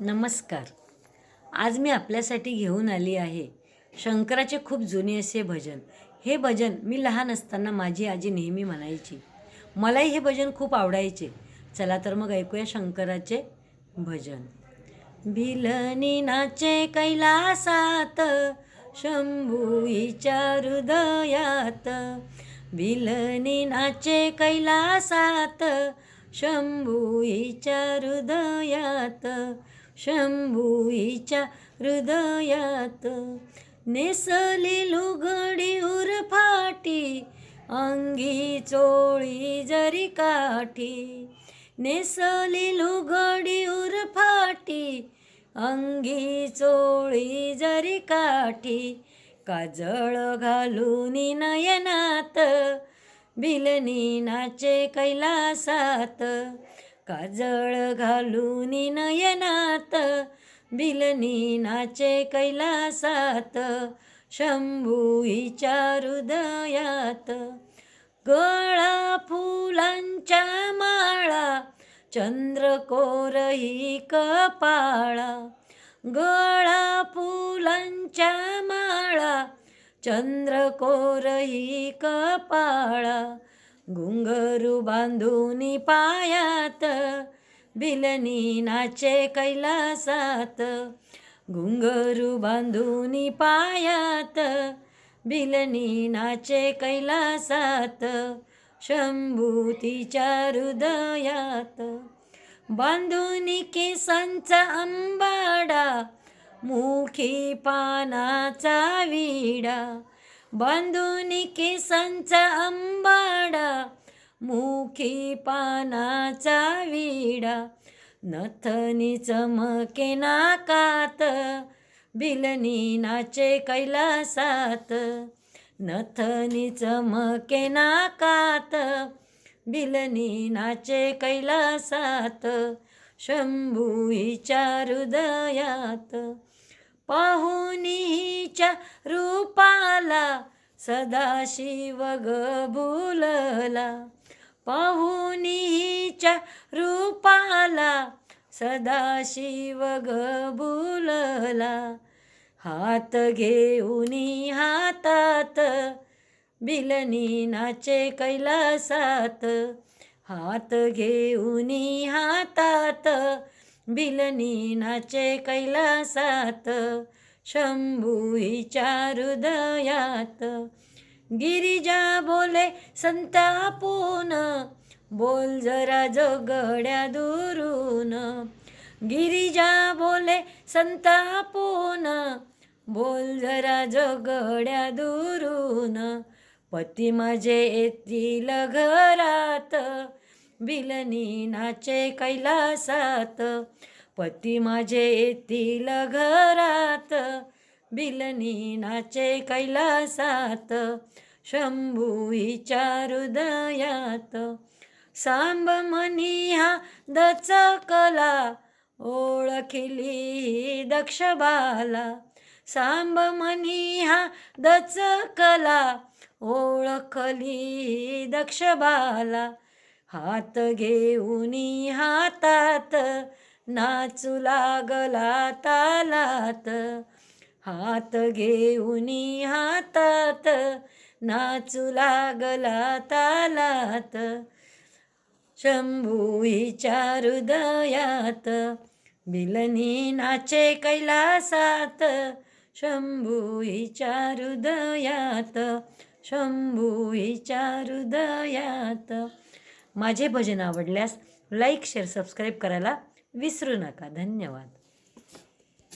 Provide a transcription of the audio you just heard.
नमस्कार. आज मी आपल्यासाठी घेऊन आली आहे शंकराचे खूप जुने असे भजन. हे भजन मी लहान असताना माझी आजी नेहमी म्हणायची. मलाही हे भजन खूप आवडायचे. चला तर मग ऐकूया शंकराचे भजन. भिलनी नाचे कैलासात शंभूईच्या हृदयात. भिलनी नाचे कैलासात शंभूईच्या हृदयात. शंभूईच्या हृदयात नेसली लुगडी उरफाटी अंगी चोळी जरी काठी नेसली लुगडी उरफाटी अंगी चोळी जरी काठी काजळ घालून नयनात बिलनी नाचे कैलासात काजळ घालून नयनात बिलनी नाचे कैलासात शंभूईच्या हृदयात. गळा फुलांच्या माळा चंद्रकोरही कपाळा. गळा फुलांच्या माळा चंद्रकोरही कपाळा. घुंगरू बांधून पायात बिलनी नाचे कैलासात. घुंगरू बांधून पायात बिलनी नाचे कैलासात. शंभूतीच्या हृदयात. बांधून केसांचा अंबाडा मुखी पानाचा विडा. बांधून केसांचा अंबाडा मुखी पानाचा विडा नथनी चमके नाकात बिलनी नाचे कैलासात नथनी चमके नाकात बिलनी नाचे कैलासात शंभूईच्या हृदयात पाहुनीच्या रूपाला सदाशिव ग भुलला पाहुनीच्या रूपाला सदाशिव ग भुलला हात घेऊनी हातात बिलनी नाचे कैलासात. हात घेऊनी हातात बिलनी नाचे कैलासात. शंभूईच्या हृदयात गिरिजा बोले संतापून बोल जरा जगड्या दुरून. गिरिजा बोले संतापून बोल जरा जगड्या दुरून. पती माझे येतील घरात. बिलनी नाचे कैलासात. पती माझे येतील घरात. बिलनी नाचे कैलासात शंभूईच्या हृदयात. सांब मनी हा दचकला ओळखिली दक्षबाला सांब मनी हा दचकला ओळखली दक्षबाला हात घेऊन हातात नाचू लागला तालात. हात घेऊनी हातात नाचू लागला तालात. शंभूईच्या हृदयात बिलनी नाचे कैलासात. शंभूईच्या हृदयात शंभूईच्या हृदयात. माझे भजन आवडल्यास लाईक शेअर सबस्क्राईब करायला विसरू नका. धन्यवाद.